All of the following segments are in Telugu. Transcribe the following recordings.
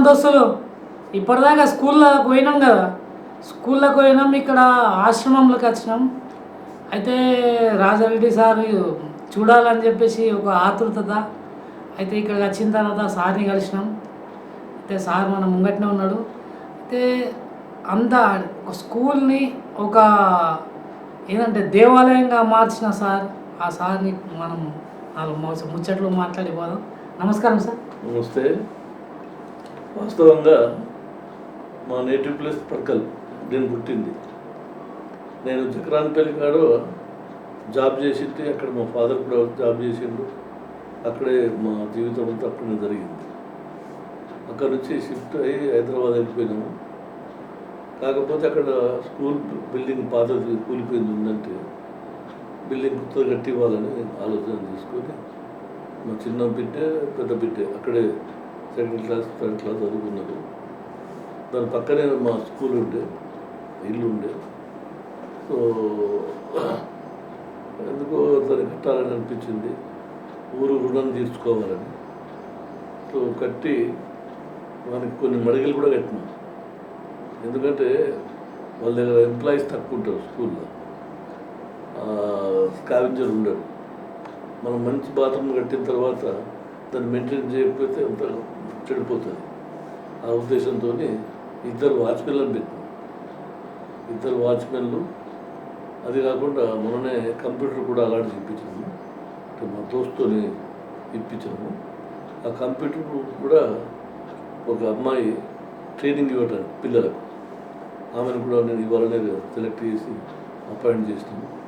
రామ్ దోస్తులు ఇప్పటిదాకా స్కూల్లో పోయినాం కదా. స్కూల్లో పోయినాం ఇక్కడ ఆశ్రమంలోకి వచ్చినాం. అయితే రాజారెడ్డి సార్ చూడాలని చెప్పేసి ఒక ఆతృతత అయితే ఇక్కడ వచ్చిన తర్వాత సార్ని కలిసినాం. అయితే సార్ మన ముంగట్నే ఉన్నాడు. అయితే అంత ఒక స్కూల్ని ఒక ఏంటంటే దేవాలయంగా మార్చిన సార్. ఆ సార్ని మనం నాలుగు ముచ్చట్లు మాట్లాడిపోదాం నమస్కారం సార్. నమస్తే. వాస్తవంగా మా నేటివ్ ప్లేస్ పక్కల్ నేను పుట్టింది. నేను చక్రాన్పల్లి కాడ జాబ్ చేసింటే అక్కడ మా ఫాదర్ కూడా జాబ్ చేసిండు. అక్కడే మా జీవితం అంతా అక్కడనే జరిగింది. అక్కడ నుంచి షిఫ్ట్ అయ్యి హైదరాబాద్ వెళ్ళిపోయినాము. కాకపోతే అక్కడ స్కూల్ బిల్డింగ్ పాతది కూలిపోయింది ఉందంటే బిల్డింగ్ కొత్తగా కట్టి ఇవ్వాలని ఆలోచన తీసుకొని మా చిన్న బిడ్డ పెద్ద బిడ్డ అక్కడే సెకండ్ క్లాస్ థర్డ్ క్లాస్ చదువుకున్నారు. దాని పక్కనే మా స్కూల్ ఉండే ఇల్లు ఉండే. సో ఎందుకో దాన్ని కట్టాలని అనిపించింది. ఊరు రుణం తీర్చుకోవాలని. సో కట్టి మనకి కొన్ని మడిగలు కూడా కట్టినాం. ఎందుకంటే వాళ్ళ దగ్గర ఎంప్లాయీస్ తక్కువ ఉంటారు స్కూల్లో. స్కావెంజర్ ఉండడు. మనం మంచి బాత్రూమ్ కట్టిన తర్వాత దాన్ని మెయింటైన్ చేయకపోతే అంత చెడిపోతుంది. ఆ ఉద్దేశంతో ఇద్దరు వాచ్మెన్లను పెట్టింది ఇద్దరు వాచ్మెన్లు అది కాకుండా మొన్ననే కంప్యూటర్ కూడా అలాంటి ఇప్పించాము అంటే మా దోస్తుని ఇప్పించాము. ఆ కంప్యూటర్ కూడా ఒక అమ్మాయి ట్రైనింగ్ ఇవ్వటానికి పిల్లలకు. ఆమెను కూడా నేను ఇవ్వాలనే సెలెక్ట్ చేసి అపాయింట్ చేసినాము.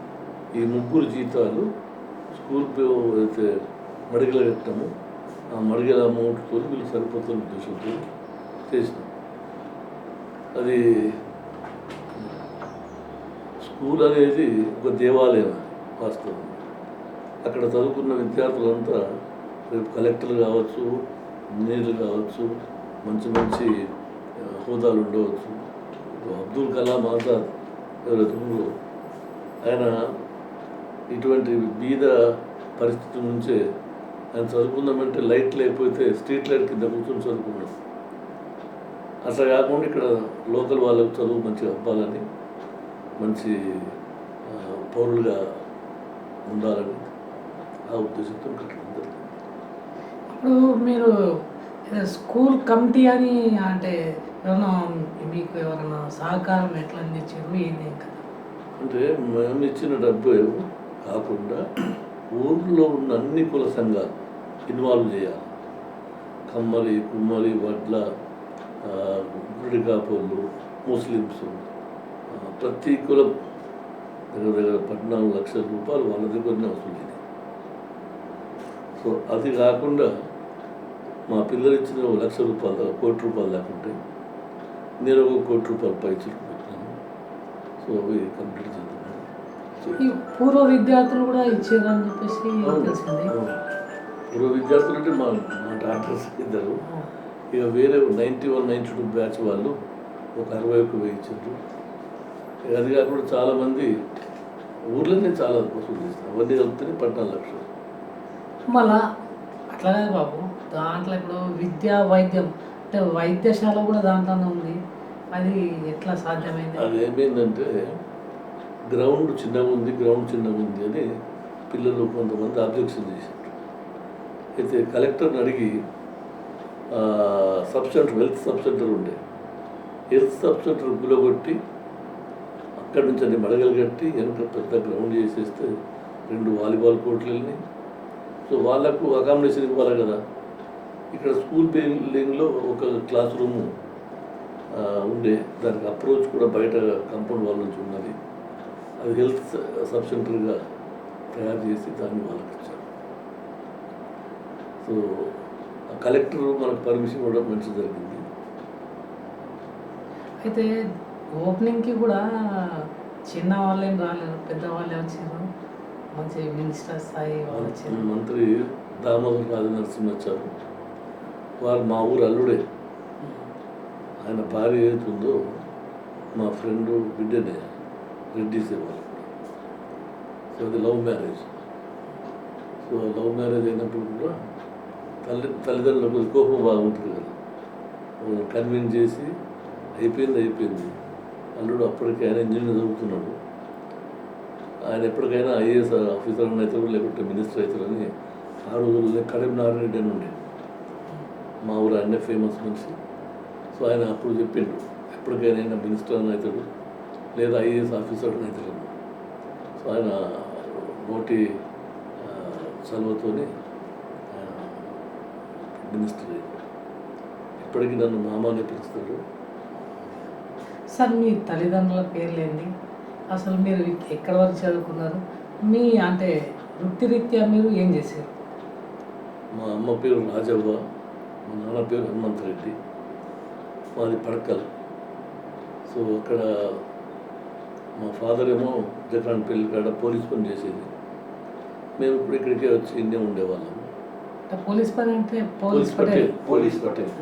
ఈ ముగ్గురు జీతాలు స్కూల్ పే- అయితే మడిగల కట్టాము మడిగల అమౌంట్తో వీళ్ళు సరిపోతున్న ఉద్దేశంతో చేసినాం. అది స్కూల్ అనేది ఒక దేవాలయం వాస్తవం అక్కడ చదువుకున్న విద్యార్థులంతా రేపు కలెక్టర్లు కావచ్చు ఇంజనీర్లు కావచ్చు మంచి మంచి హోదాలు ఉండవచ్చు. అబ్దుల్ కలాం ఆజాద్ ఎవరైతే ఆయన ఇటువంటి బీద పరిస్థితి నుంచే ఆయన చదువుకుందామంటే లైట్ లేకపోతే స్ట్రీట్ లైట్ కింద కూర్చొని చదువుకున్నాడు అట్లా కాకుండా ఇక్కడ లోకల్ వాళ్ళకు చదువు మంచిగా అవ్వాలని మంచి పౌరులుగా ఉండాలని ఆ ఉద్దేశంతో కట్టడం జరిగింది. ఇప్పుడు మీరు స్కూల్ కమిటీ అని అంటే మీకు ఎవరైనా సహకారం ఎట్లా అందించారు? ఏంది కదా. అంటే మేము ఇచ్చిన డబ్బు కాకుండా ఊర్లో ఉన్న అన్ని కుల సంఘాలు ఇన్వాల్వ్ చేయాలి. కమ్మరి కుమ్మరి వడ్ల ఆ, గుడి కాపోళ్ళు ముస్లిమ్స్ ప్రతి కులం దగ్గర దగ్గర పద్నాలుగు లక్షల రూపాయలు వాళ్ళ దగ్గరనే చేయాలి. సో అది కాకుండా మా పిల్లలు ఇచ్చిన ఒక లక్ష రూపాయలు దాకా కోటి రూపాయలు దాకా ఉంటాయి. నేను ఒక కోటి రూపాయలు పై పెట్టినాను సో అవి కంప్లీట్ చేద్దాం. సో ఈ పూర్వ విద్యార్థులు కూడా ఇచ్చారు అని చెప్పేసి ఇప్పుడు విద్యార్థులు అంటే మా మా డాక్టర్స్ ఇద్దరు. ఇక వేరే ninety one ninety two batch వాళ్ళు ఒక అరవై ఒక్క వెయ్యి ఇచ్చారు. అది కాకుండా చాలామంది ఊర్లోనే చాలా వసూలు చేస్తారు. అవన్నీ కలిపితేనే పద్నాలుగు లక్షలు మళ్ళా అట్లా కాదు బాబు. దాంట్లో ఇప్పుడు విద్యా వైద్యం అంటే వైద్యశాల కూడా దాంట్లోనే ఉంది. అది ఎట్లా సాధ్యమైంది? అది ఏమైందంటే గ్రౌండ్ చిన్నగా ఉంది గ్రౌండ్ చిన్నగా ఉంది అని పిల్లలు కొంతమంది అబ్జెక్షన్ చేశారు. అయితే కలెక్టర్ని అడిగి sub centre health sub centre ఉండే హెల్త్ సబ్ సెంటర్ గులగొట్టి అక్కడి నుంచి అన్ని మడగలు కట్టి వెనక పెద్ద గ్రౌండ్ చేసేస్తే రెండు వాలీబాల్ కోర్టులు వెళ్ళినాయి సో వాళ్ళకు అకామిడేషన్ ఇవ్వాలి కదా. ఇక్కడ స్కూల్ బిల్డింగ్లో ఒక క్లాస్ రూము ఉండే. దానికి అప్రోచ్ కూడా బయట కంపౌండ్ వాళ్ళ నుంచి ఉన్నది. అది హెల్త్ సబ్ సెంటర్గా తయారు చేసి దాన్ని వాళ్ళకి సో ఆ కలెక్టర్ మనకు పర్మిషన్ ఇవ్వడం మంచి జరిగింది. అయితే ఓపెనింగ్కి కూడా చిన్న వాళ్ళేం రాలేరు పెద్ద వాళ్ళే వచ్చారు. మంచి మినిస్టర్ స్థాయి వాళ్ళు వచ్చారు. మంత్రి దామోదర్ రాజ నరసింహ వచ్చారు. వారు మా ఊరు అల్లుడే. ఆయన భార్య ఏదైతుందో మా ఫ్రెండ్ బిడ్డనే రెడ్డిస్ వాళ్ళు సో అది love marriage. So love marriage అయినప్పుడు కూడా తల్లి తల్లిదండ్రులకు కోపం బాగుంటుంది కదా. కన్విన్స్ చేసి అయిపోయింది అయిపోయింది. అల్లుడు అప్పటికి ఆయన ఇంజనీర్ చదువుతున్నాడు. ఆయన ఎప్పటికైనా ఐఏఎస్ ఆఫీసర్ అవుతాడు లేకుంటే మినిస్టర్ అవుతాడని ఆ రోజుల్లో కరీం నారాయణ రెడ్డి అని ఉండే మా ఊరు ఆయనే ఫేమస్ మనిషి. సో ఆయన అప్పుడు చెప్పిండు ఎప్పటికైనా ఆయన మినిస్టర్ అని అవుతాడు లేదా ఐఏఎస్ ఆఫీసర్ అని అవుతాడు సో ఆయన నోటి చదువుతోనే మినిస్టర్ ఇప్పటికీ నన్ను మామానే పిలుస్తాడు సార్ మీ తల్లిదండ్రుల పేర్లేండి అసలు మీరు ఎక్కడి వరకు చదువుకున్నారు? మీ అంటే వృత్తిరీత్యా మీరు ఏం చేశారు? మా అమ్మ పేరు రాజవ్వ మా నాన్న పేరు హనుమంత్ రెడ్డి మాది పడకల్. సో అక్కడ మా ఫాదర్ ఏమో జకాన్ పెళ్ళి కాడ పోలీస్ పని చేసేది. మేము ఇప్పుడు ఇక్కడికే వచ్చి ఇండియా ఉండేవాళ్ళం. అంటే పోలీస్ పని అంటే పోలీస్ పటేల్ పోలీస్ పటేల్.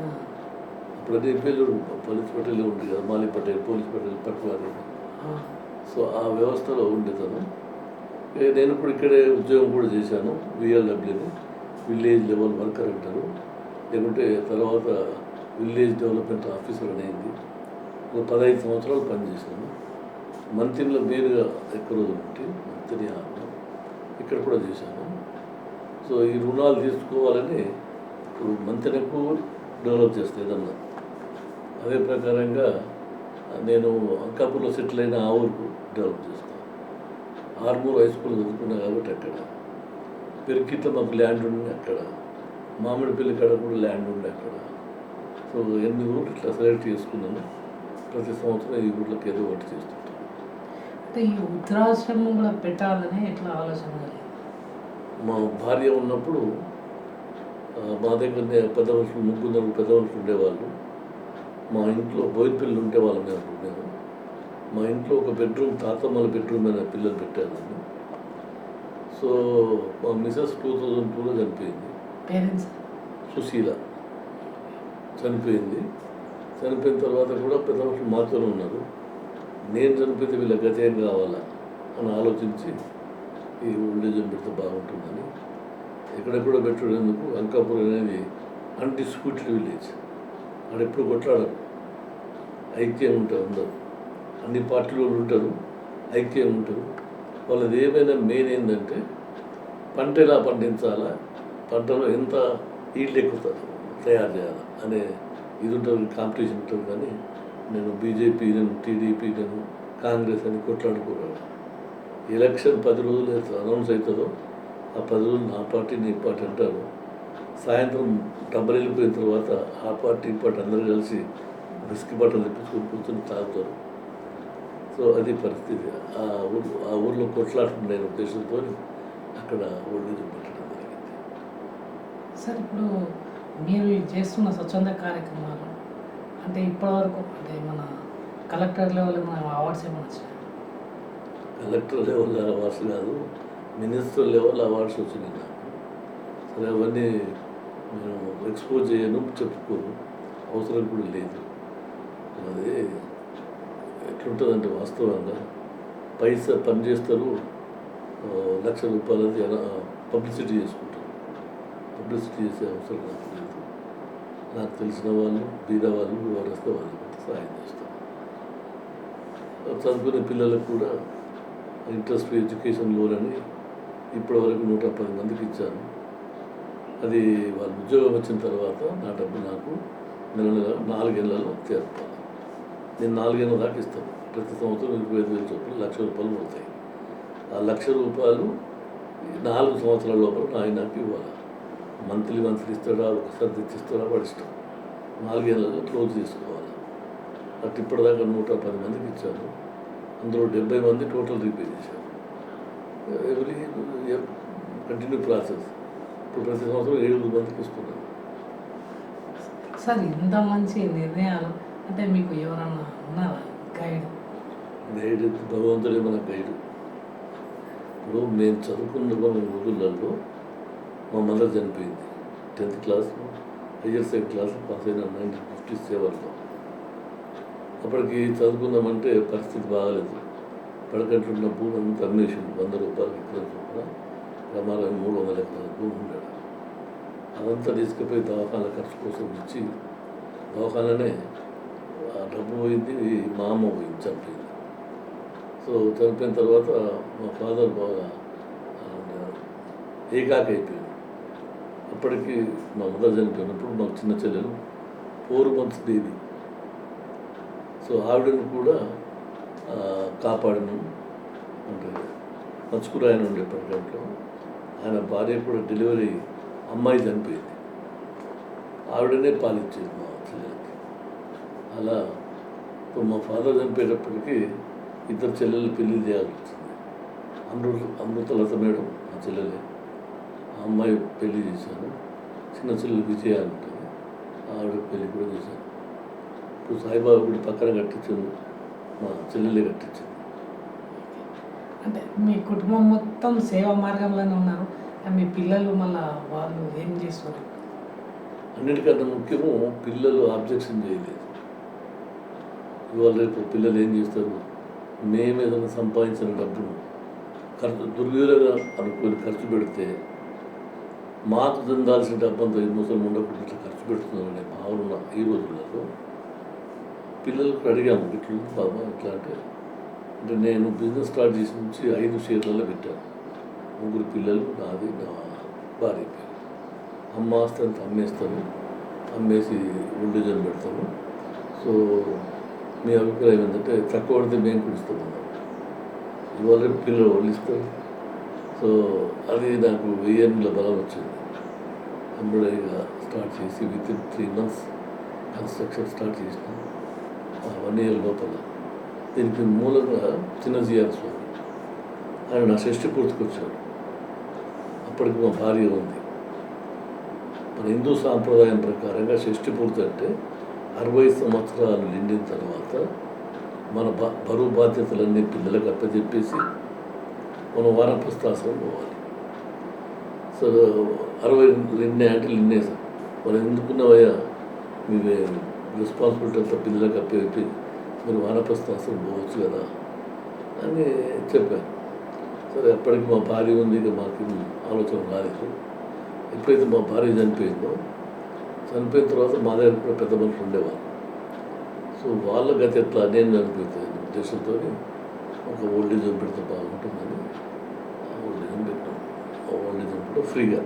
ఇప్పుడు అదే పేర్లు పోలీస్ పటేల్ ఉంది కదా మాలి పటేల్ పోలీస్ పటేల్ పట్టువారి. సో ఆ వ్యవస్థలో ఉండేదాను నేను ఇప్పుడు ఇక్కడే ఉద్యోగం కూడా చేశాను విఎల్డబ్ల్యూని విలేజ్ లెవెల్ వర్కర్ అంటారు. లేకుంటే తర్వాత విలేజ్ డెవలప్మెంట్ ఆఫీసర్ అనేది ఒక పదహైదు సంవత్సరాలు పనిచేశాను మంత్రిలో నేరుగా ఎక్కువ రోజులు ఉంటే మంత్రి ఇక్కడ కూడా చేశాను. సో ఈ రుణాలు తీసుకోవాలని ఇప్పుడు మంత్రికు డెవలప్ చేస్తాయి ఏదన్నా. అదే ప్రకారంగా నేను అంకాపూర్లో సెటిల్ అయిన ఆ ఊరుకు డెవలప్ చేస్తాను ఆర్మూర్ హై స్కూల్ చదువుకున్నా కాబట్టి అక్కడ. పెరికిట్లో మాకు ల్యాండ్ ఉండే అక్కడ. మామిడిపల్లి కాడ కూడా ల్యాండ్ ఉండే అక్కడ. సో ఎన్ని ఊర్లు ఇట్లా సెలెక్ట్ చేసుకున్నాను ప్రతి సంవత్సరం ఈ ఊర్లోకి ఏదో ఒకటి చేస్తుంటాను. అంటే ఈ వృద్ధాశ్రమం కూడా పెట్టాలని ఎట్లా ఆలోచన కలిగింది మా భార్య ఉన్నప్పుడు మా దగ్గరనే పెద్ద మనుషులు ముగ్గురు పెద్ద మనుషులు ఉండేవాళ్ళు. మా ఇంట్లో బోయినపల్లి ఉండే వాళ్ళం మేము ఉండేవాళ్ళం మా ఇంట్లో ఒక బెడ్రూమ్ తాతమ్మల బెడ్రూమ్ అనే పిల్లలు పెట్టాను నన్ను. సో మా మిసెస్ టూ థౌజండ్ టూలో చనిపోయింది. సుశీల. చనిపోయింది. చనిపోయిన తర్వాత కూడా పెద్ద మనుషులు మాతోనే ఉన్నారు. నేను చనిపోతే వీళ్ళ గతి ఏం కావాలా? అని ఆలోచించి ఈ ఓల్డేజ్ పెడితే బాగుంటుందని ఎక్కడెక్కడ పెట్టేందుకు అంకాపూర్ అనేది అన్డిస్ప్యూటెడ్ విలేజ్ అక్కడ ఎప్పుడు కొట్లాడరు. ఐక్యం ఉంటారు అందరు. అన్ని పార్టీలు ఉంటారు. ఐక్యం ఉంటారు. వాళ్ళది ఏమైనా మెయిన్ ఏంటంటే పంట ఎలా పండించాలా? పంటలో ఎంత ఈల్డ్ ఎక్కువ తయారు చేయాలి? అనే ఇది ఉంటుంది కాంపిటీషన్ ఉంటుంది. కానీ నేను బీజేపీ నేను టీడీపీ నేను కాంగ్రెస్ అని కొట్లాడుకోరాడు ఎలక్షన్ పది రోజులు అనౌన్స్ అవుతుందో ఆ పది రోజులు నా పార్టీ నీ పార్టీ అంటారు. సాయంత్రం డబ్బులు వెళ్ళిపోయిన తర్వాత ఆ పార్టీ ఈ పార్టీ అందరూ కలిసి బిస్కి బట్టలు తెప్పించుకుని కూర్చొని తాగుతారు. సో అది పరిస్థితి. ఆ ఊరు ఆ ఊర్లో కొట్లాడుతున్న ఉద్దేశంతో అక్కడ ఒళ్ళు పెట్టడం జరిగింది. సార్ ఇప్పుడు మీరు చేస్తున్న స్వచ్ఛంద కార్యక్రమాలు అంటే ఇప్పటివరకు అంటే మన కలెక్టర్ లెవెల్ మన అవార్డ్స్ ఏమైనా వచ్చాయి? కలెక్టర్ లెవెల్ అవార్డ్స్ కాదు మినిస్టర్ లెవెల్ అవార్డ్స్ వచ్చినాయి నాకు. సరే అవన్నీ నేను ఎక్స్పోజ్ చేయను చెప్పుకోను. అవసరం కూడా లేదు. అదే ఎట్లుంటుందంటే వాస్తవంగా పైసా పని చేస్తారు ఆ, లక్ష రూపాయలది పబ్లిసిటీ చేసుకుంటారు. పబ్లిసిటీ చేసే అవసరం నాకు లేదు. నాకు తెలిసిన వాళ్ళు బీద వాళ్ళు ఎవరిస్తే వాళ్ళు సహాయం చేస్తారు. చదువుకునే పిల్లలకు కూడా ఇంట్రెస్ట్ ఫ్రీ ఎడ్యుకేషన్ లోన్ అని ఇప్పటివరకు నూట పది మందికి ఇచ్చాను. అది వాళ్ళ ఉద్యోగం వచ్చిన తర్వాత నా డబ్బు నాకు నెల నెల నాలుగేళ్ళలో తీర్పాలి నేను నాలుగేళ్ళ దాకా ఇస్తాను. ప్రతి సంవత్సరం ఇరవై ఐదు వేల చొప్పున లక్ష రూపాయలు పోతాయి ఆ లక్ష రూపాయలు నాలుగు సంవత్సరాల లోపల ఆయన నాకు ఇవ్వాలి. మంత్లీ మంత్లీ ఇస్తాడా? ఒకసారి తెచ్చిస్తాడా? వాడు ఇష్టం. నాలుగేళ్ళలో క్లోజ్ చేసుకోవాలి. అటు ఇప్పటిదాకా నూట పది మందికి ఇచ్చాను. అందులో డెబ్బై మంది టోటల్ రీపే చేశారు. ఎవ్రీ కంటిన్యూ ప్రాసెస్ ఇప్పుడు ప్రతి సంవత్సరం ఏడు మందికి ఇస్తున్నాను సార్ ఇంత మంచి నిర్ణయాలు అంటే మీకు ఎవరన్నా ఉన్నారా? గైడ్ గైడ్ భగవంతుడే మన గైడ్ ఇప్పుడు మేము చదువుకున్న కొన్ని రోజులలో మా మదర్ చనిపోయింది. Tenth class higher second class pass అయిన నైన్టీన్ ఫిఫ్టీ సెవెన్లో. అప్పటికి చదువుకుందామంటే పరిస్థితి బాగాలేదు. పడకట్టున్న భూమి అంతా అమ్మేసింది వంద రూపాయలు ఎకరం చొప్పున ప్రమాదం మూడు వందల ఎకరాల భూమి ఉండేది అదంతా తీసుకుపోయి దవాఖాన ఖర్చు కోసం ఇచ్చి దవాఖాననే ఆ డబ్బు పోయింది మా అమ్మ పోయింది చనిపోయింది సో చనిపోయిన తర్వాత మా ఫాదర్ బాగా ఏకాక అయిపోయింది అప్పటికి మా మదర్ చనిపోయినప్పుడు మాకు చిన్న చెల్లెలు ఫోర్ మంత్స్ బేబీ. సో ఆవిడను కూడా కాపాడను ఉంటుంది మచ్చుకురు ఆయన ఉండే ప్రపంచంలో ఆయన భార్య కూడా డెలివరీ అమ్మాయి చనిపోయింది. ఆవిడనే పాలిచ్చేది మా చెల్లెలకి. అలా ఇప్పుడు మా ఫాదర్ చనిపోయేటప్పటికీ ఇద్దరు చెల్లెలు పెళ్ళి చేయాల్సి వచ్చింది అమృత అమృతలత మేడం మా చెల్లెలే. ఆ అమ్మాయి పెళ్ళి చేశాను చిన్న చెల్లెలు విజయ ఉంటుంది ఆవిడ పెళ్ళి కూడా చేశాను సాయిబాబా గుడి పక్కన కట్టించింది. మా చెల్లెలే కట్టించింది. అంటే మీ కుటుంబం మొత్తం సేవా మార్గంలోనే ఉన్నారు. మీ పిల్లలు మళ్ళా వాళ్ళు ఏం చేస్తున్నారు? అన్నిటికన్నా ముఖ్యము పిల్లలు ఆబ్జెక్షన్ చేయలేదు. ఇవాళ రేపు పిల్లలు ఏం చేస్తారు? మేము ఏదైనా సంపాదించిన డబ్బును ఖర్చు దుర్వినియోగం అనుకుని ఖర్చు పెడితే మాకు చెందాల్సిన డబ్బంతా ముసలి ఉండకుండా ఇట్లా ఖర్చు పెడుతున్నామనే భావన ఈ రోజులలో పిల్లలకు అడిగాము ఇట్లా ఉంది బాబా ఇట్లా అంటే అంటే నేను బిజినెస్ స్టార్ట్ చేసి నుంచి ఐదు షేర్లలో పెట్టాను ముగ్గురు పిల్లలు నాది నా భార్య పేరు. అమ్మ ఆస్తి అంతా అమ్మేస్తాను అమ్మేసి ఓల్డేజ్ పెడతాను. సో మీ అభిప్రాయం ఏంటంటే తక్కువ పడితే మేము కూడా ఇవాళ రేపు పిల్లలు వాళ్ళు ఇస్తారు. సో అది నాకు వెయ్యేళ్ళ బలం వచ్చింది. ఎంబ్రాయిడరీగా స్టార్ట్ చేసి with in three months construction start చేసినాను వన్ ఇయర్ లోపల. దీనికి మూలంగా చిన్నజీఆర్ స్వామి. ఆయన నా షష్టి పూర్తికొచ్చాడు అప్పటికి మా భార్య ఉంది. మన హిందూ సాంప్రదాయం ప్రకారంగా షష్టి పూర్తి అంటే అరవై సంవత్సరాలు నిండిన తర్వాత మన బా బరువు బాధ్యతలన్నీ పిల్లలకు అప్పచెప్పేసి మనం వానప్రస్థాశ్రమం పోవాలి. సో అరవై నిన్నే అంటే నిన్నే సార్. మనం ఎందుకున్నవయ్యా? మీ రెస్పాన్సిబిలిటీ అంతా పిల్లలకు అప్పచెప్పి మీరు వానప్రస్థాశ్రమం పోవచ్చు కదా? అని చెప్పాను సరే అప్పటికి మా భార్య ఉంది ఇక మాకు ఆలోచన రాలేదు. ఎప్పుడైతే మా భార్య చనిపోయిందో చనిపోయిన తర్వాత మా దగ్గర కూడా పెద్ద మనుషులు ఉండేవారు సో వాళ్ళ గతి ఎట్లా? నేను చనిపోతే ఉద్దేశంతో ఒక ఓల్డ్ ఏజ్ హోమ్ పెడితే బాగుంటుందని ఆ ఓల్డ్ ఏజ్ హోమ్ పెట్టాం. ఆ ఓల్డ్ ఏజ్ హోమ్ కూడా ఫ్రీగా.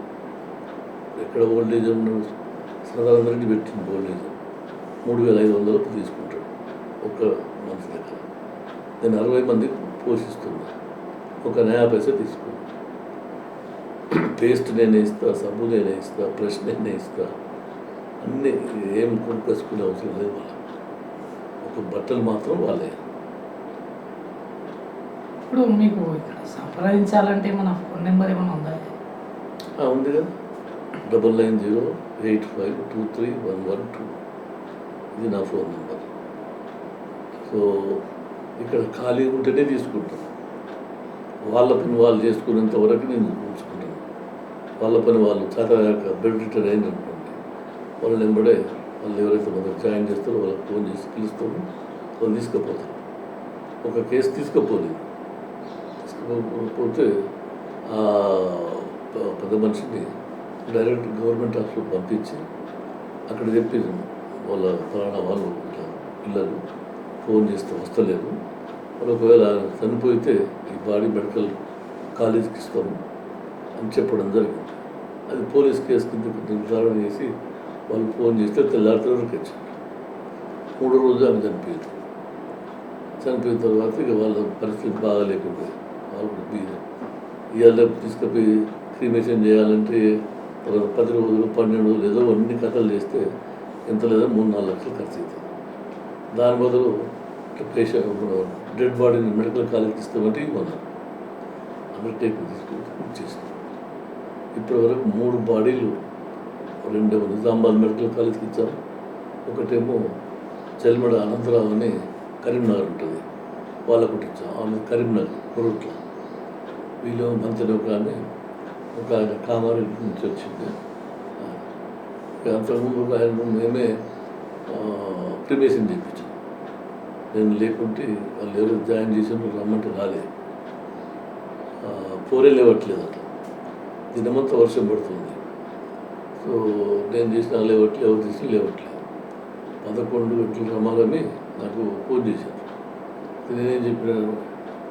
ఎక్కడ ఓల్డ్ ఏజ్ హోమ్ సదానంద పెట్టింది ఓల్డ్ ఏజ్. హోమ్ మూడు వేల ఐదు వందలకు తీసుకుంటాడు ఒక మనిషి దగ్గర నేను అరవై మంది పోషిస్తున్నా ఒక నయా పైసా తీసుకున్నాను పేస్ట్ నేనే ఇస్తా సబ్బు నేనే ఇస్తా బ్రష్ నేనే ఇస్తా అన్నీ ఏం కొనుక్కొచ్చుకునే అవసరం లేదు వాళ్ళ ఒక బట్టలు మాత్రం వాళ్ళే. ఇప్పుడు మీకు ఇక్కడ సంప్రదించాలంటే మన ఫోన్ నెంబర్ ఏమైనా ఉందా? ఉంది కదా. Double nine zero eight five two three one one two. ఇది నా ఫోన్ నెంబర్ సో ఇక్కడ ఖాళీ ఉంటేనే తీసుకుంటాను వాళ్ళ పని వాళ్ళు చేసుకునేంత వరకు నేను ఉంచుకుంటాను. వాళ్ళ పని వాళ్ళు చదవాక బెడ్ రిటైర్ అయింది అనుకోండి వాళ్ళ నెంబడే వాళ్ళు ఎవరైతే మనకు జాయిన్ చేస్తారో వాళ్ళకి ఫోన్ చేసి పిలుస్తాము వాళ్ళు తీసుకుపోతారు. ఒక కేసు తీసుకుపోలేదు. తీసుకుపోతే ఆ ప- పెద్ద మనిషిని డైరెక్ట్ గవర్నమెంట్ హాస్పిటల్ పంపించి అక్కడ చెప్పింది వాళ్ళ ప్రాణ వాళ్ళు పిల్లలు ఫోన్ చేస్తే వస్తలేదు. మరి ఒకవేళ చనిపోతే ఈ బాడీ మెడికల్ కాలేజీకి ఇస్తాము అని చెప్పడం జరిగింది. అది పోలీస్ కేసు కింద నిర్ధారణ చేసి వాళ్ళు ఫోన్ చేస్తే తెల్లారితే వరకు వచ్చింది. మూడో రోజు ఆమె చనిపోయింది. చనిపోయిన తర్వాత ఇక వాళ్ళ పరిస్థితి బాగాలేకుండా వాళ్ళు ఇవాళ తీసుకుపోయి క్రీమేషన్ చేయాలంటే పది రోజులు పన్నెండు రోజులు ఏదో అన్ని కథలు చేస్తే ఎంత లేదా మూడు నాలుగు లక్షలు ఖర్చు అవుతుంది దాని బదులు పేషెంట్ డెడ్ బాడీని మెడికల్ కాలేజ్కి ఇస్తామంటే ఇవ్వన్నారు అండర్టేకింగ్ తీసుకుని చేస్తాం. ఇప్పటి వరకు మూడు బాడీలు రెండేమో నిజామాబాద్ మెడికల్ కాలేజ్కి ఇచ్చాం ఒకటేమో చెల్మడ అనంతరావు అని కరీంనగర్ ఉంటుంది. వాళ్ళకు ఇచ్చాం. ఆమె కరీంనగర్ కొరుట్ల. వీళ్ళు మంత్రి ఒక ఆమె ఒక ఆయన కామారెడ్డి నుంచి వచ్చింది. అంతకుముందు ఆయన మేమే ప్రిపేషన్ చేయించాం నేను లేకుంటే వాళ్ళు ఎవరు జాయిన్ చేసినప్పుడు రమ్మంటే రాలే. పోరే లేవట్లేదు అట్లా. దినమంతా వర్షం పడుతుంది. సో నేను చేసిన లేవట్లేదు ఎవరు చేసిన లేవట్లేదు. పదకొండు గంటలు రమాలని నాకు ఫోన్ చేశారు. నేనేం చెప్పినాను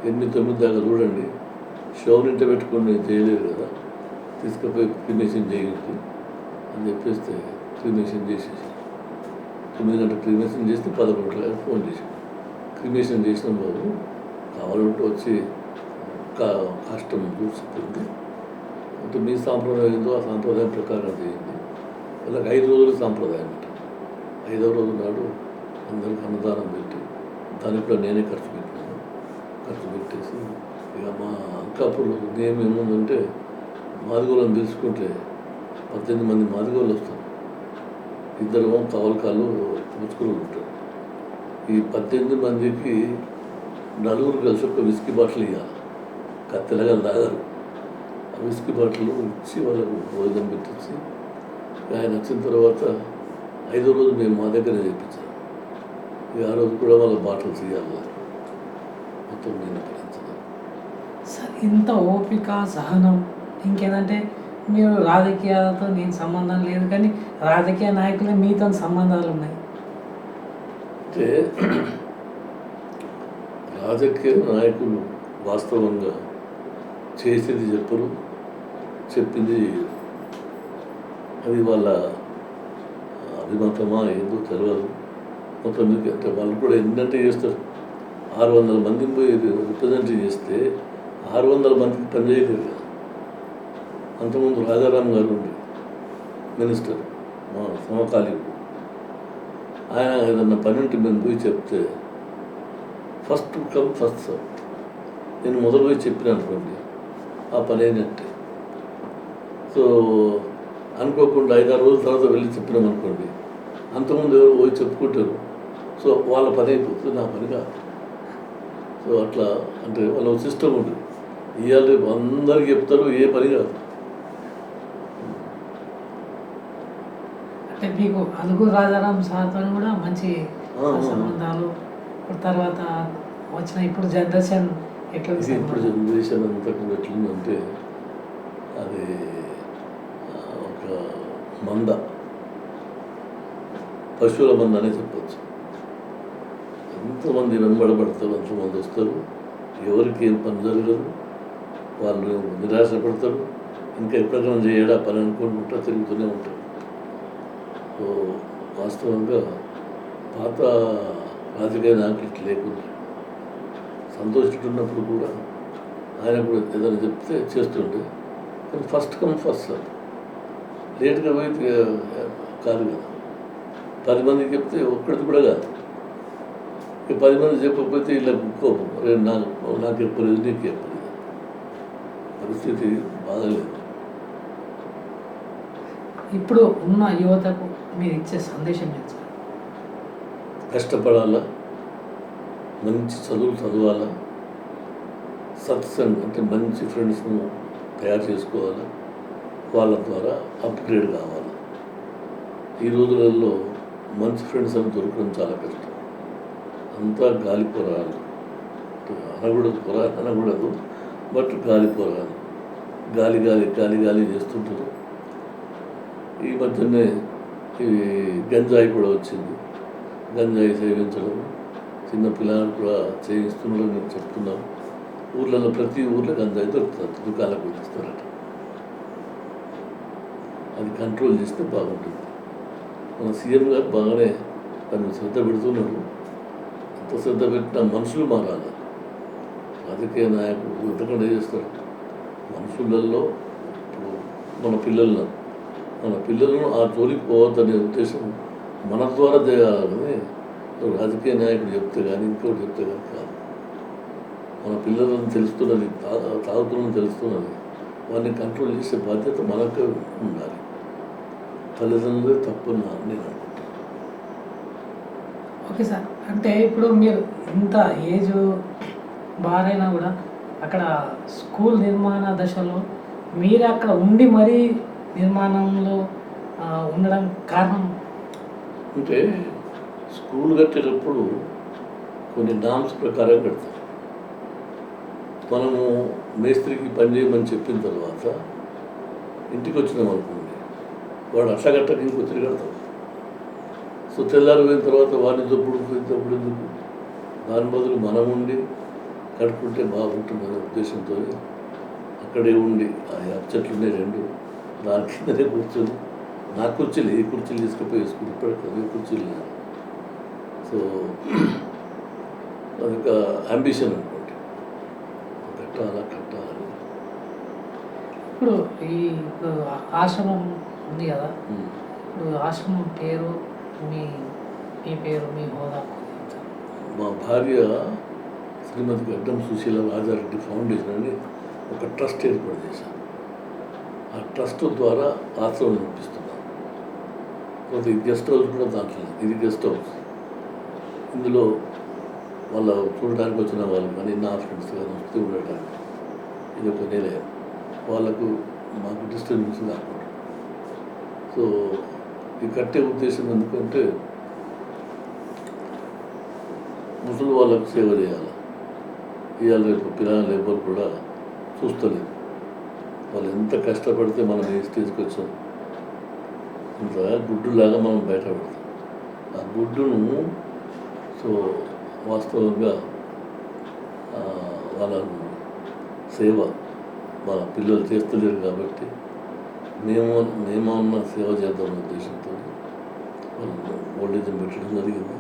ఎనిమిది తొమ్మిది దాకా చూడండి. షోని ఇంట పెట్టుకొని నేను చేయలేదు కదా. తీసుకుపోయి క్రిమేషన్ చేయండి అని చెప్పేస్తే క్రిమేషన్ చేసేసి తొమ్మిది గంటల క్రిమేషన్ చేస్తే పదకొండు గంటలకు ఫోన్ చేశాను క్రిమేషన్ చేసిన బాబు కావాలంటే వచ్చి కా కష్టం చూస్తుంది అంటే మీ సాంప్రదాయం ఏదో ఆ సాంప్రదాయం ప్రకారం చేయండి వాళ్ళకి ఐదు రోజుల సాంప్రదాయం అంట. ఐదవ రోజు నాడు అందరికి అన్నదానం పెట్టి దానికి కూడా నేనే ఖర్చు పెట్టాను. ఖర్చు పెట్టేసి ఇక మా అంకాపూర్లో నియమం ఏముందంటే మాదిగోళ్ళని తెలుసుకుంటే పద్దెనిమిది మంది మాదిగోళ్ళు వస్తారు. ఇద్దరు కవలకాలు ముచ్చుకులు ఉంటారు. ఈ పద్దెనిమిది మందికి నలుగురు కలిసి ఒక విస్కీ బాటిల్ ఇవ్వాలి కత్తెలగా తాగారు ఆ విస్కీ బాటిల్ ఇచ్చి వాళ్ళకు భోజనం పెట్టించి ఆయన వచ్చిన తర్వాత ఐదో రోజు మేము మా దగ్గర చేయించాం ఇక ఆ రోజు కూడా వాళ్ళ బాటిల్స్ ఇవ్వాలి మొత్తం నేను సార్ ఇంత ఓపిక సహనం ఇంకేంటంటే మీరు రాజకీయాలతో నేను సంబంధం లేదు కానీ రాజకీయ నాయకులు మీతో సంబంధాలు ఉన్నాయి. అంటే రాజకీయ నాయకులు వాస్తవంగా చేసేది చెప్పరు చెప్పింది అది వాళ్ళ అభిమతమా ఏదో తెలియదు మొత్తం మీకు అంటే వాళ్ళు కూడా ఎన్నంటే చేస్తారు. ఆరు వందల మందిని పోయి రిప్రజెంట్ చేస్తే ఆరు వందల మందికి పనిచేయలేదు అంతకుముందు రాజారాం గారు ఉండే మినిస్టర్ మా సమకాలీకుడు. ఆయన ఏదన్నా పని ఉంటే మేము పోయి చెప్తే ఫస్ట్ కమ్ ఫస్ట్ సర్వ్ నేను మొదలు పోయి చెప్పిన అనుకోండి ఆ పని అయినట్టే. సో అనుకోకుండా ఐదారు రోజుల తర్వాత వెళ్ళి చెప్పినాం అనుకోండి అంతకుముందు ఎవరు పోయి చెప్పుకుంటారు. సో వాళ్ళ పని అయిపోతుంది నా పని కాదు. సో అట్లా అంటే వాళ్ళ సిస్టమ్ ఉంటుంది. ఇవాళ రేపు అందరికి చెప్తారు ఏ పని కాదు. అంటే మీకు అలుగు రాజారాం సార్తో కూడా మంచి. సంబంధాలు. తర్వాత వచ్చిన ఇప్పుడు జనరేషన్ ఎట్లా ఇప్పుడు జనరేషన్ అంతా కూడా ఎట్లుందంటే అది ఒక మంద. పశువుల మంద అనే చెప్పచ్చు. ఎంతమంది వెంబడబడతారు ఎంతమంది వస్తారు. ఎవరికి ఏం పని జరగదు. వాళ్ళు నిరాశపడతారు. ఇంకా ఎప్పుడైనా చేయడా పని అనుకుంటుంటా తిరుగుతూనే ఉంటారు. వాస్తవంగా పాత రాజకీయ నాయకులు ఇట్లా లేకుండా సంతోషిస్తున్నప్పుడు కూడా ఆయన కూడా ఏదైనా చెప్తే చేస్తుండే. కానీ ఫస్ట్ కమ్ ఫస్ట్ సార్ లేట్గా పోయి కాదు కదా. పది మందికి చెప్తే ఒక్కడిది కూడా కాదు. ఇక పది మంది చెప్పకపోతే ఇలా కోపం. రేపు నాకు నాకు చెప్పలేదు నీకు చెప్పలేదు. పరిస్థితి బాగాలేదు ఇప్పుడు ఉన్న యువతకు మీరు ఇచ్చే సందేశం ఏంటి కష్టపడాలా? మంచి చదువులు చదవాలా? సత్సంగ్ అంటే మంచి ఫ్రెండ్స్ను తయారు చేసుకోవాలా? వాళ్ళ ద్వారా అప్గ్రేడ్ కావాలి? ఈ రోజులలో మంచి ఫ్రెండ్స్ అని దొరకడం చాలా కష్టం. అంతా గాలి పొరాలు. అనకూడదు పొర అనకూడదు. బట్ గాలి పొరాలు. గాలి గాలి గాలి గాలి చేస్తుంటారు. ఈ మధ్యనే ఈ గంజాయి కూడా వచ్చింది. గంజాయి సేవించడం చిన్న పిల్లలు కూడా చేయిస్తున్నారు నేను చెప్తున్నాను. ఊర్లలో ప్రతి ఊర్లో గంజాయి దొరుకుతుంది. దుకాణాలకు ఇస్తారట అది కంట్రోల్ చేస్తే బాగుంటుంది. మన సీఎం గారు బాగానే దాన్ని శ్రద్ధ పెడుతున్నాడు. ఎంత శ్రద్ధ పెట్టినా మనుషులు మారాలి. రాజకీయ నాయకుడు ఎంతకుండా చేస్తారు. మనుషులలో ఇప్పుడు మన పిల్లలను మన పిల్లలను ఆ జోలికి పోవద్దనే ఉద్దేశం మన ద్వారా చేయాలని రాజకీయ నాయకుడు చెప్తే కానీ ఇంకోటి చెప్తే కానీ కాదు. మన పిల్లలను తెలుస్తున్నది తా తాగుతున్నది తెలుస్తున్నది. వారిని కంట్రోల్ చేసే బాధ్యత మనకే ఉండాలి. తల్లిదండ్రులే తప్పు నేను అనుకుంటాను ఓకే సార్. అంటే ఇప్పుడు మీరు ఇంత ఏజ్ బారైనా కూడా అక్కడ స్కూల్ నిర్మాణ దశలో మీరు అక్కడ ఉండి మరీ నిర్మాణంలో ఉండడం కారణం? అంటే స్కూల్ కట్టేటప్పుడు కొన్ని నామ్స్ ప్రకారం కడతారు. మనము మేస్త్రికి పని చేయమని చెప్పిన తర్వాత ఇంటికి వచ్చినాం అనుకోండి వాడు అట్లా కట్టక ఇంకో తిరిగి కడతాం సో తెల్లారిపోయిన తర్వాత వాడిని తప్పుడు తప్పుడు ఎందుకు? దాని బదులు మనం ఉండి కట్టుకుంటే బాగుంటుందనే ఉద్దేశంతో అక్కడే ఉండి ఆ యాప్ చెట్లు ఉన్నాయి రెండు. దాని కిందనే కూర్చొని నా కుర్చీలు ఏ కుర్చీలు తీసుకుపోయి వేసుకుని ఇప్పటికి అదే కుర్చీలు లేవు. సో అదొక అంబిషన్ అనుకోండి. కట్టాలా కట్టాలని ఇప్పుడు ఈ ఆశ్రమం ఉంది కదా. ఇప్పుడు ఆశ్రమం పేరు మీ మీ పేరు మీ హోదా మా భార్య శ్రీమతి గడ్డం సుశీల రాజారెడ్డి ఫౌండేషన్ అని ఒక ట్రస్ట్ ఏర్పాటు చేశాను ఆ ట్రస్ట్ ద్వారా ఆశ్రమం నడిపిస్తున్నాను కొంత గెస్ట్ హౌస్ కూడా దాంట్లో ఇది గెస్ట్ హౌస్. ఇందులో వాళ్ళ చూడడానికి వచ్చిన వాళ్ళు కానీ నా ఫ్రెండ్స్ కానీ వస్తూ ఉండటానికి ఇది ఒక నిలయం. వాళ్ళకు మాకు డిస్టర్బెన్స్ కాకుండా సో ఈ కట్టే ఉద్దేశం ఎందుకంటే ముసలి వాళ్ళకు సేవ చేయాలి. ఇవాళ రేపు పిల్లలు లేబర్ కూడా చూస్తలేదు. వాళ్ళు ఎంత కష్టపడితే మనం ఏ స్టేజ్కి వచ్చాం? ఇంత గుడ్డులాగా మనం బయట పెడతాం ఆ గుడ్డును సో వాస్తవంగా వాళ్ళ సేవ మన పిల్లలు చేస్తలేరు కాబట్టి మేము మేమన్నా సేవ చేద్దామనే ఉద్దేశంతో వాళ్ళు ఓల్డేజ్ని పెట్టడం జరిగింది.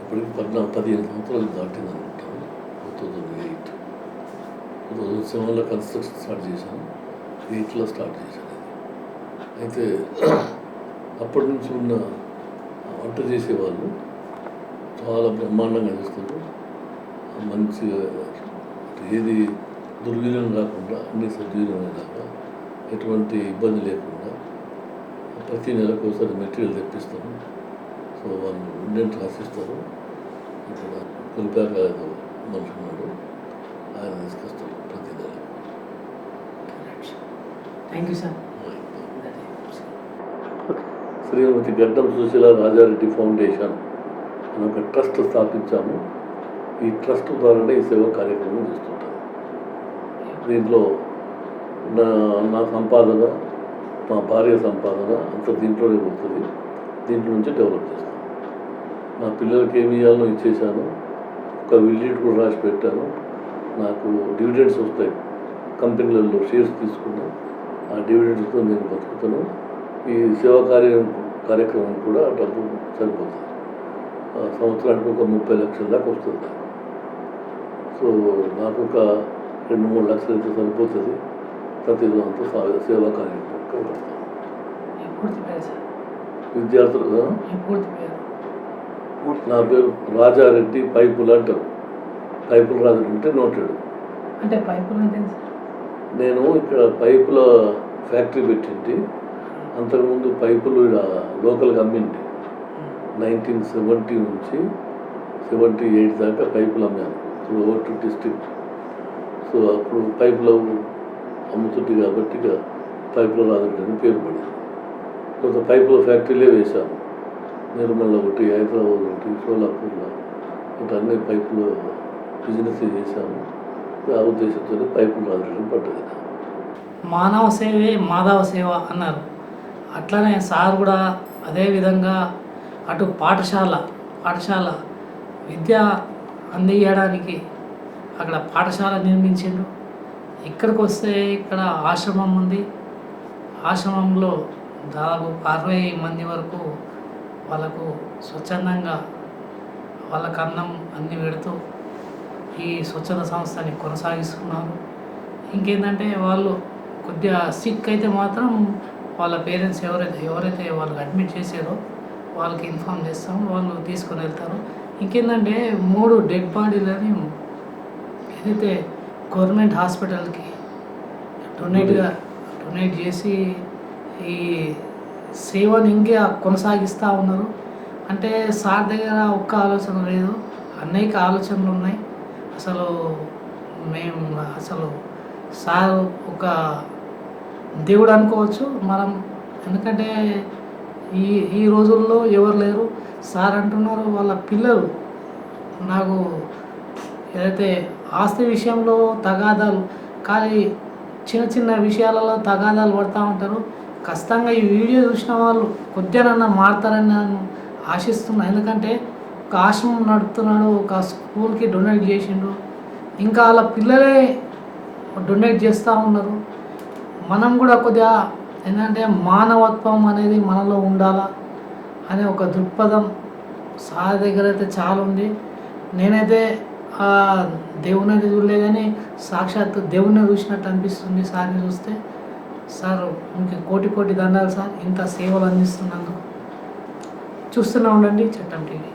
ఇప్పటికి పద్నాలుగు పదిహేను సంవత్సరాలు దాటింది అనుకుంటాను two thousand eight. Two thousand సెవెన్లో కన్స్ట్రక్షన్ స్టార్ట్ చేశాను. ఎయిట్లో స్టార్ట్ చేశాను. అయితే అప్పటి నుంచి ఉన్న వంట చేసేవాళ్ళు చాలా బ్రహ్మాండంగా చేస్తారు మంచిగా ఏది దుర్వినియోగం కాకుండా అన్ని సద్వినియోగంలాగా ఎటువంటి ఇబ్బంది లేకుండా ప్రతి నెలకు ఒకసారి మెటీరియల్ తెప్పిస్తాము సో వాళ్ళు ఇండెంట్ రాసిస్తారు ఇక్కడ కొలిపాక ఏదో మనిషి ఉన్నాడు ఆయన ప్రతి నెల థ్యాంక్ యూ సార్ శ్రీమతి గడ్డం సుశీల రాజారెడ్డి ఫౌండేషన్ అని ఒక ట్రస్ట్ స్థాపించాము ఈ ట్రస్ట్ ద్వారానే ఈ సేవా కార్యక్రమం చేస్తుంటాను దీంట్లో నా నా సంపాదన మా భార్య సంపాదన అంత దీంట్లోనే పోతుంది దీంట్లో నుంచి డెవలప్ చేస్తాను నా పిల్లలకి ఏమి ఇవ్వాలో ఇచ్చేసాను ఒక విజిట్ కూడా రాసి పెట్టాను నాకు డివిడెండ్స్ వస్తాయి. కంపెనీలలో షేర్స్ తీసుకున్నాను ఆ డివిడెండ్స్తో నేను బతుకుతాను. ఈ సేవా కార్య కార్యక్రమం కూడా డబ్బు సరిపోతుంది. ఆ సంవత్సరానికి ఒక ముప్పై లక్షల దాకా వస్తుంది. సో నాకు ఒక రెండు మూడు లక్షలు అయితే సరిపోతుంది. ప్రతి దాంతో సా- సేవా కార్యక్రమం విద్యార్థులు నా పేరు రాజారెడ్డి పైపులు అంటారు. పైపులు రాజు అంటే నోటాడు. అంటే పైపులు అంటే నేను ఇక్కడ పైపుల ఫ్యాక్టరీ పెట్టింటి. అంతకుముందు పైపులు లోకల్గా అమ్మింటి. నైన్టీన్ సెవెంటీ నుంచి సెవెంటీ ఎయిట్ దాకా పైపులు అమ్మాను త్రూ అవుట్ డిస్ట్రిక్ట్. సో అప్పుడు పైపులు అమ్ముతుంది కాబట్టి ఇక పైపుల అని పేరు పడింది. కొంత పైపుల ఫ్యాక్టరీలే వేశాను. నిర్మల్ ఒకటి హైదరాబాద్ ఒకటి సోలాపూర్లో. ఇటు అన్ని పైపులు బిజినెస్ చేశాము. ఆ ఉద్దేశంతో పైపుల మాదిరి పడ్డది. మానవ సేవే మాధవ సేవ అన్నారు. అట్లనే సార్ కూడా అదే విధంగా అటు పాఠశాల పాఠశాల విద్య అందియడానికి అక్కడ పాఠశాల నిర్మించిండు ఇక్కడికి వస్తే ఇక్కడ ఆశ్రమం ఉంది. ఆశ్రమంలో దాదాపు అరవై మంది వరకు వాళ్ళకు స్వచ్ఛందంగా వాళ్ళకు అన్నం అన్ని పెడుతూ ఈ స్వచ్ఛత సంస్థని కొనసాగిస్తున్నారు. ఇంకేంటంటే వాళ్ళు కొద్దిగా సిక్ అయితే మాత్రం వాళ్ళ పేరెంట్స్ ఎవరైతే ఎవరైతే వాళ్ళకి అడ్మిట్ చేశారో వాళ్ళకి ఇన్ఫామ్ చేస్తాం వాళ్ళు తీసుకొని వెళ్తారు. ఇంకేంటంటే మూడు డెడ్ బాడీలని ఏదైతే గవర్నమెంట్ హాస్పిటల్కి డొనేట్గా డొనేట్ చేసి ఈ సేవను ఇంకా కొనసాగిస్తూ ఉన్నారు. అంటే సార్ దగ్గర ఒక్క ఆలోచన లేదు. అనేక ఆలోచనలు ఉన్నాయి. అసలు మేము అసలు సార్ ఒక దేవుడు అనుకోవచ్చు మనం. ఎందుకంటే ఈ ఈ రోజుల్లో ఎవరు లేరు. సార్ అంటున్నారు వాళ్ళ పిల్లలు. నాకు ఏదైతే ఆస్తి విషయంలో తగాదాలు కానీ చిన్న చిన్న విషయాలలో తగాదాలు పడుతూ ఉంటారు. ఖచ్చితంగా ఈ వీడియో చూసిన వాళ్ళు కొద్దిగానన్నా మారుతారని నేను ఆశిస్తున్నాను ఎందుకంటే ఒక ఆశ్రమం నడుపుతున్నాడు ఒక స్కూల్కి డొనేట్ చేసిండు. ఇంకా వాళ్ళ పిల్లలే డొనేట్ చేస్తూ ఉన్నారు. మనం కూడా కొద్దిగా ఏంటంటే మానవత్వం అనేది మనలో ఉండాలా అనే ఒక దృక్పథం సార్ దగ్గర అయితే చాలా ఉంది. నేనైతే దేవుని అయితే చూడలే కానీ సాక్షాత్ దేవుణ్ణి చూసినట్టు అనిపిస్తుంది సార్ని చూస్తే. సార్ ఇంకా కోటి కోటి దండాలు సార్ ఇంత సేవలు అందిస్తున్నందుకు. చూస్తూనే ఉండండి చట్టం టీవీ.